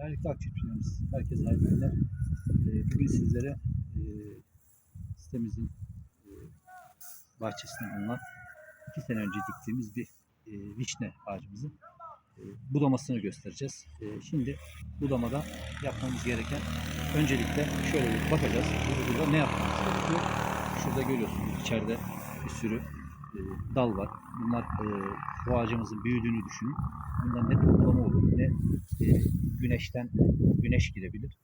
Değerli takipçilerimiz, herkese hayırlı günler. Ee, Bugün sizlere e, sitemizin e, bahçesinden alınan iki sene önce diktiğimiz bir e, vişne ağacımızın e, budamasını göstereceğiz. E, Şimdi budamada yapmamız gereken öncelikle şöyle bir bakacağız. Burada, ne yapmamız gerekiyor? Şurada görüyorsunuz içeride bir sürü dal var. Bunlar bu ağacımızın büyüdüğünü düşünün. Bundan ne toplama e, güneşten güneş girebilir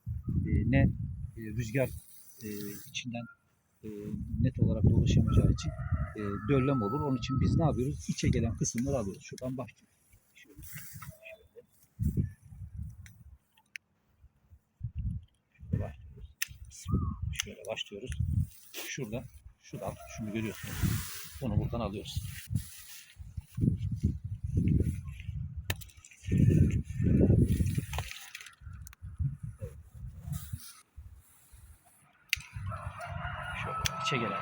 e, ne e, rüzgar içinden net olarak dolaşamayacağı için döllem olur. Onun için biz ne yapıyoruz? İçe gelen kısımları alıyoruz. Şuradan başlıyoruz. Şöyle, başlıyoruz. Şöyle başlıyoruz. Şurada, şu dal, şunu görüyorsunuz. Bunu buradan alıyoruz. İçe gelen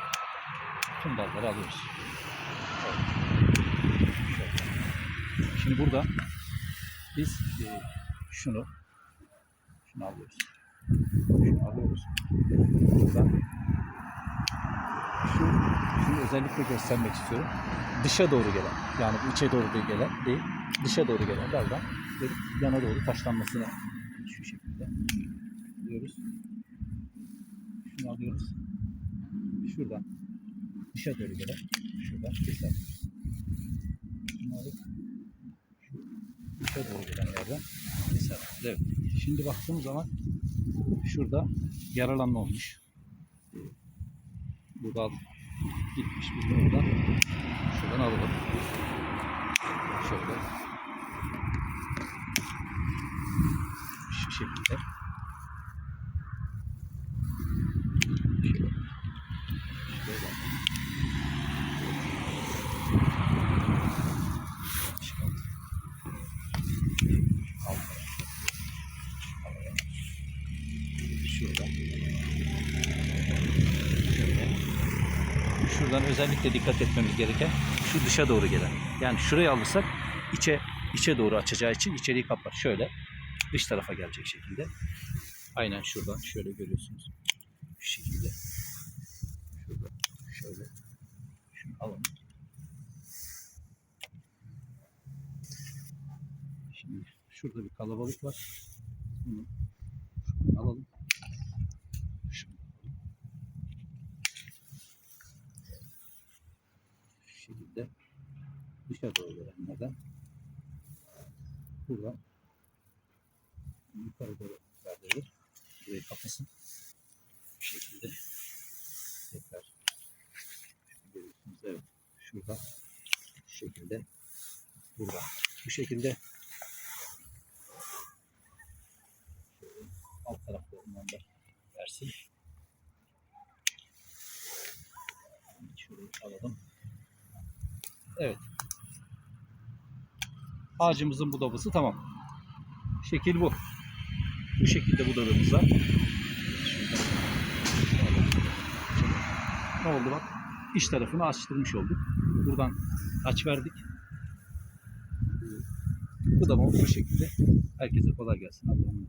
tüm dalları alıyoruz. Şimdi burada biz e, şunu şunu alıyoruz. Şunu alıyoruz. Buradan şu, şunu özellikle göstermek istiyorum. Dışa doğru gelen, yani içe doğru değil gelen değil, dışa doğru gelen daldan yana doğru taşlanmasını şu şekilde alıyoruz. Şunu alıyoruz. Şuradan dışa doğru gelen, şuradan keser. Şunu alıp dışa doğru gelen yerden keser. Evet. Şimdi baktığım zaman şurada yaralanma olmuş. Bu dal gitmiş. Biz bunu buradan şuradan alalım. Şöyle. Şu şekilde. Şöyle. Şöyle. Çıkalım. Al. Şuradan. Şöyle. Şuradan özellikle dikkat etmemiz gereken şu dışa doğru gelen. Yani şurayı alırsak içe içe doğru açacağı için içeriği kapar. Şöyle dış tarafa gelecek şekilde. Aynen şuradan şöyle görüyorsunuz. Şu şekilde. Şurada şöyle. Şunu alalım. Şimdi şurada bir kalabalık var. Bunu şuradan alalım. Şunu şu şekilde dışa doğru gelenlerden buradan yukarı doğru verdirilir. Burayı kapasın. Bu şekilde tekrar görüyorsunuz. Evet. Şurada şu şekilde burada. Bu şekilde alt taraflarından da Evet. Ağacımızın budabası tamam. Şekil bu. Bu şekilde budadığımız var. Ne oldu bak? İç tarafını açtırmış olduk. Buradan aç verdik. Budama bu şekilde. Herkese kolay gelsin. Allah'a.